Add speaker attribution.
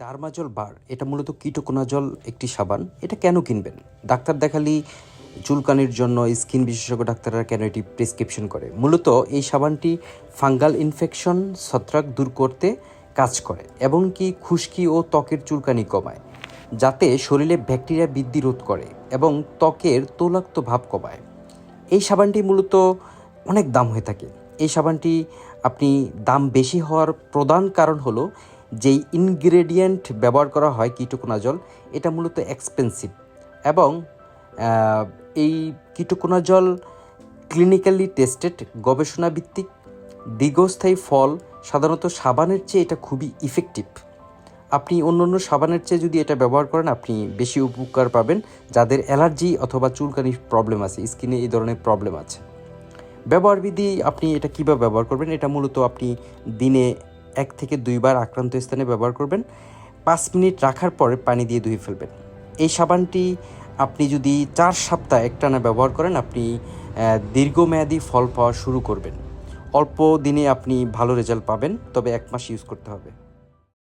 Speaker 1: ডার্মাজল বার এটা মূলত কিটোকোনাজল একটি সাবান। এটা কেন কিনবেন? ডাক্তার দেখালি চুলকানির জন্য স্কিন বিশেষজ্ঞ ডাক্তাররা কেন এটি প্রেসক্রিপশন করে? মূলত এই সাবানটি ফাঙ্গাল ইনফেকশন ছত্রাক দূর করতে কাজ করে, এবং কি খুশকি ও ত্বকের চুলকানি কমায়, যাতে শরীরে ব্যাকটেরিয়া বৃদ্ধি রোধ করে এবং ত্বকের তৈলাক্ত ভাব কমায়। এই সাবানটি মূলত অনেক দাম হয়ে থাকে। এই সাবানটি আপনি দাম বেশি হওয়ার প্রধান কারণ হলো যেই ইনগ্রেডিয়েন্ট ব্যবহার করা হয় কিটোকোনাজল এটা মূলত এক্সপেন্সিভ এবং এই কিটোকোনাজল ক্লিনিক্যালি টেস্টেড গবেষণাভিত্তিক দীর্ঘস্থায়ী ফল সাধারণত সাবানের চেয়ে এটা খুবই ইফেক্টিভ আপনি অন্য অন্য সাবানের চেয়ে যদি এটা ব্যবহার করেন, আপনি বেশি উপকার পাবেন যাদের অ্যালার্জি অথবা চুলকানির প্রবলেম আছে, স্কিনে এই ধরনের প্রবলেম আছে। ব্যবহার বিধি আপনি এটা কীভাবে ব্যবহার করবেন, এটা মূলত আপনি দিনে এক থেকে দুইবার আক্রান্ত স্থানে ব্যবহার করবেন। পাঁচ মিনিট রাখার পরে পানি দিয়ে ধুয়ে ফেলবেন। এই সাবানটি আপনি যদি চার সপ্তাহ একটানা ব্যবহার করেন, আপনি দীর্ঘমেয়াদী ফল পাওয়া শুরু করবেন। অল্প দিনে আপনি ভালো রেজাল্ট পাবেন, তবে এক মাস ইউজ করতে হবে।